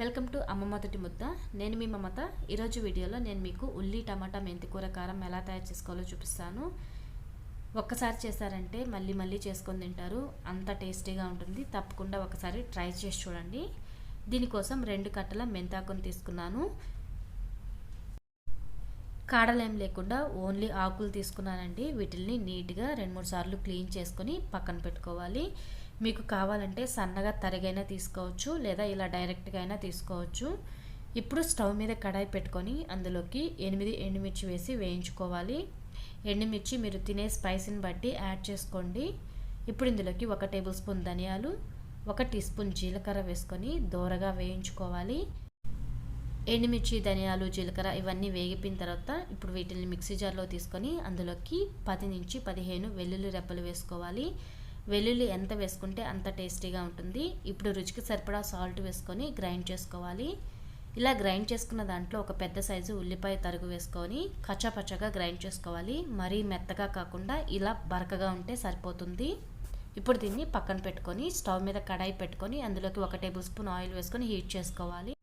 Welcome to అమ్మ మొదటి ముద్ద. నేను మీ మమత. ఈరోజు వీడియోలో నేను మీకు ఉల్లి టమాటా మెంతికూర కారం ఎలా తయారు చేసుకోవాలో చూపిస్తాను. ఒక్కసారి చేశారంటే మళ్ళీ మళ్ళీ చేసుకొని తింటారు. అంత టేస్టీగా ఉంటుంది. తప్పకుండా ఒకసారి ట్రై చేసి చూడండి. దీనికోసం రెండు కట్టల మెంతాకుని తీసుకున్నాను. కాడలేం లేకుండా ఓన్లీ ఆకులు తీసుకున్నానండి. వీటిల్ని నీట్గా రెండు మూడు సార్లు క్లీన్ చేసుకొని పక్కన పెట్టుకోవాలి. మీకు కావాలంటే సన్నగా తరిగైనా తీసుకోవచ్చు లేదా ఇలా డైరెక్ట్గా అయినా తీసుకోవచ్చు. ఇప్పుడు స్టవ్ మీద కడాయి పెట్టుకొని అందులోకి ఎనిమిది ఎండుమిర్చి వేసి వేయించుకోవాలి. ఎండుమిర్చి మీరు తినే స్పైసీని బట్టి యాడ్ చేసుకోండి. ఇప్పుడు ఇందులోకి ఒక టేబుల్ స్పూన్ ధనియాలు ఒక టీ స్పూన్ జీలకర్ర వేసుకొని దోరగా వేయించుకోవాలి. ఎండుమిర్చి ధనియాలు జీలకర్ర ఇవన్నీ వేగిపోయిన తర్వాత ఇప్పుడు వీటిని మిక్సీ జార్లో తీసుకొని అందులోకి పది నుంచి పదిహేను వెల్లుల్లి రెప్పలు వేసుకోవాలి. వెల్లుల్లి ఎంత వేసుకుంటే అంత టేస్టీగా ఉంటుంది. ఇప్పుడు రుచికి సరిపడా సాల్ట్ వేసుకొని గ్రైండ్ చేసుకోవాలి. ఇలా గ్రైండ్ చేసుకున్న దాంట్లో ఒక పెద్ద సైజు ఉల్లిపాయ తరుగు వేసుకొని కచ్చపచ్చగా గ్రైండ్ చేసుకోవాలి. మరీ మెత్తగా కాకుండా ఇలా బరకగా ఉంటే సరిపోతుంది. ఇప్పుడు దీన్ని పక్కన పెట్టుకొని స్టవ్ మీద కడాయి పెట్టుకొని అందులోకి ఒక టేబుల్ స్పూన్ ఆయిల్ వేసుకొని హీట్ చేసుకోవాలి.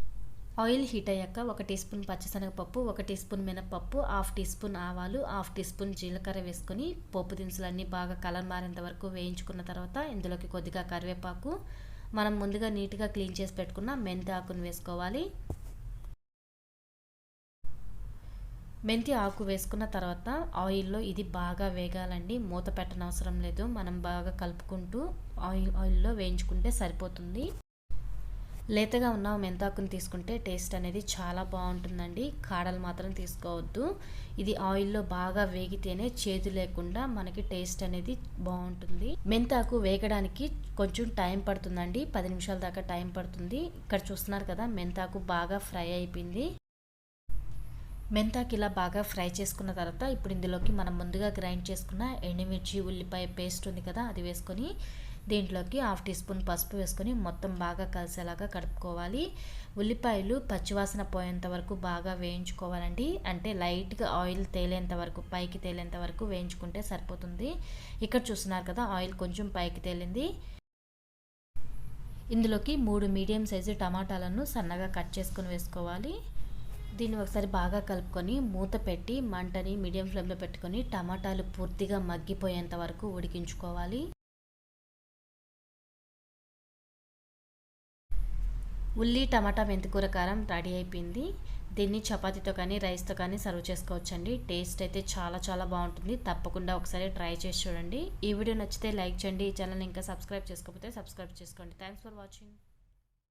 ఆయిల్ హీట్ అయ్యాక ఒక టీ స్పూన్ పచ్చిశనగపప్పు ఒక టీ స్పూన్ మినపప్పు హాఫ్ టీ స్పూన్ ఆవాలు హాఫ్ టీ స్పూన్ జీలకర్ర వేసుకొని పోపు దినుసులన్నీ బాగా కలర్ మారేంత వరకు వేయించుకున్న తర్వాత ఇందులోకి కొద్దిగా కరివేపాకు. మనం ముందుగా నీట్గా క్లీన్ చేసి పెట్టుకున్న మెంతి ఆకును వేసుకోవాలి. మెంతి ఆకు వేసుకున్న తర్వాత ఆయిల్లో ఇది బాగా వేగాలండి. మూత పెట్టనవసరం లేదు. మనం బాగా కలుపుకుంటూ ఆయిల్ ఆయిల్లో వేయించుకుంటే సరిపోతుంది. లేతగా ఉన్న మెంతాకుని తీసుకుంటే టేస్ట్ అనేది చాలా బాగుంటుందండి. కాడలు మాత్రం తీసుకోవద్దు. ఇది ఆయిల్లో బాగా వేగితేనే చేదు లేకుండా మనకి టేస్ట్ అనేది బాగుంటుంది. మెంతాకు వేగడానికి కొంచెం టైం పడుతుందండి. పది నిమిషాల దాకా టైం పడుతుంది. ఇక్కడ చూస్తున్నారు కదా మెంతాకు బాగా ఫ్రై అయిపోయింది. మెంతాకి ఇలా బాగా ఫ్రై చేసుకున్న తర్వాత ఇప్పుడు ఇందులోకి మనం ముందుగా గ్రైండ్ చేసుకున్న ఎండుమిర్చి ఉల్లిపాయ పేస్ట్ ఉంది కదా అది వేసుకొని దీంట్లోకి హాఫ్ టీ స్పూన్ పసుపు వేసుకొని మొత్తం బాగా కలిసేలాగా కడుపుకోవాలి. ఉల్లిపాయలు పచ్చివాసన పోయేంత వరకు బాగా వేయించుకోవాలండి. అంటే లైట్గా ఆయిల్ తేలేంత వరకు పైకి తేలేంత వరకు వేయించుకుంటే సరిపోతుంది. ఇక్కడ చూస్తున్నారు కదా ఆయిల్ కొంచెం పైకి తేలింది. ఇందులోకి మూడు మీడియం సైజు టమాటాలను సన్నగా కట్ చేసుకొని వేసుకోవాలి. దీన్ని ఒకసారి బాగా కలుపుకొని మూత పెట్టి మంటని మీడియం ఫ్లేమ్లో పెట్టుకొని టమాటాలు పూర్తిగా మగ్గిపోయేంత వరకు ఉడికించుకోవాలి. ఉల్లి టమాటా మెంతికూర కారం రెడీ అయిపోయింది. దీన్ని చపాతీతో కానీ రైస్తో కానీ సర్వ్ చేసుకోవచ్చండి. టేస్ట్ అయితే చాలా చాలా బాగుంటుంది. తప్పకుండా ఒకసారి ట్రై చేసి చూడండి. ఈ వీడియో నచ్చితే లైక్ చేయండి. ఈ ఛానల్ ఇంకా సబ్స్క్రైబ్ చేసుకోకపోతే సబ్స్క్రైబ్ చేసుకోండి. Thanks for watching.